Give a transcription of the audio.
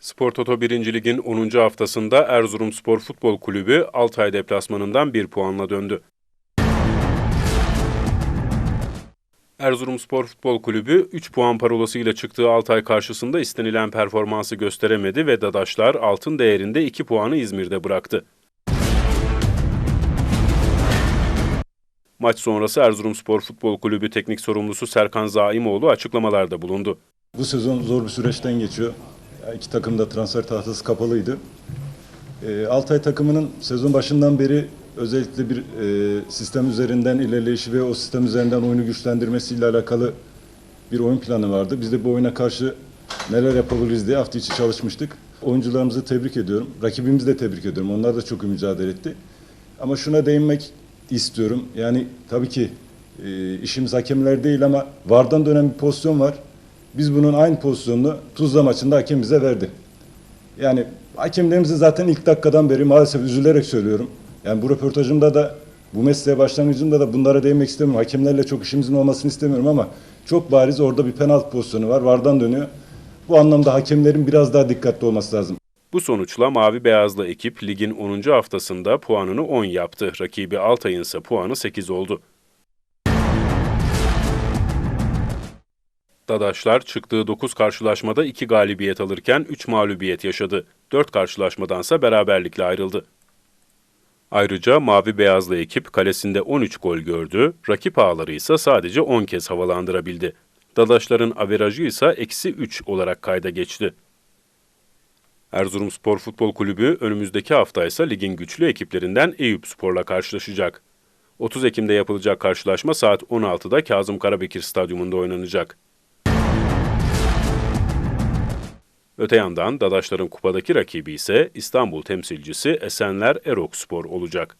Spor Toto 1. Lig'in 10. haftasında Erzurumspor Futbol Kulübü Altay deplasmanından 1 puanla döndü. Erzurumspor Futbol Kulübü 3 puan parolasıyla çıktığı Altay karşısında istenilen performansı gösteremedi ve Dadaşlar altın değerinde 2 puanı İzmir'de bıraktı. Maç sonrası Erzurumspor Futbol Kulübü teknik sorumlusu Serkan Zaimoğlu açıklamalarda bulundu. Bu sezon zor bir süreçten geçiyor. Yani İki takım da transfer tahtası kapalıydı. E, Altay takımının sezon başından beri özellikle bir e, sistem üzerinden ilerleyişi ve o sistem üzerinden oyunu güçlendirmesiyle alakalı bir oyun planı vardı. Biz de bu oyuna karşı neler yapabiliriz diye hafta içi çalışmıştık. Oyuncularımızı tebrik ediyorum. Rakibimizi de tebrik ediyorum. Onlar da çok mücadele etti. Ama şuna değinmek istiyorum. Yani tabii ki e, işimiz hakemler değil ama vardan dönen bir pozisyon var. Biz bunun aynı pozisyonunu Tuzla maçında hakem bize verdi. Yani hakemlerimizin zaten ilk dakikadan beri maalesef üzülerek söylüyorum. Yani bu röportajımda da bu mesleğe başlangıcımda da bunlara değinmek istemiyorum. Hakemlerle çok işimizin olmasını istemiyorum ama çok bariz orada bir penaltı pozisyonu var. Vardan dönüyor. Bu anlamda hakemlerin biraz daha dikkatli olması lazım. Bu sonuçla Mavi Beyazlı ekip ligin 10. haftasında puanını 10 yaptı. Rakibi Altay'ın ise puanı 8 oldu. Dadaşlar çıktığı 9 karşılaşmada 2 galibiyet alırken 3 mağlubiyet yaşadı. 4 karşılaşmadansa beraberlikle ayrıldı. Ayrıca Mavi Beyazlı ekip kalesinde 13 gol gördü, rakip ağları ise sadece 10 kez havalandırabildi. Dadaşların averajı ise eksi 3 olarak kayda geçti. Erzurumspor Futbol Kulübü önümüzdeki hafta ise ligin güçlü ekiplerinden Eyüp Spor'la karşılaşacak. 30 Ekim'de yapılacak karşılaşma saat 16'da Kazım Karabekir Stadyumunda oynanacak. Öte yandan Dadaşların kupadaki rakibi ise İstanbul temsilcisi Esenler Erok Spor olacak.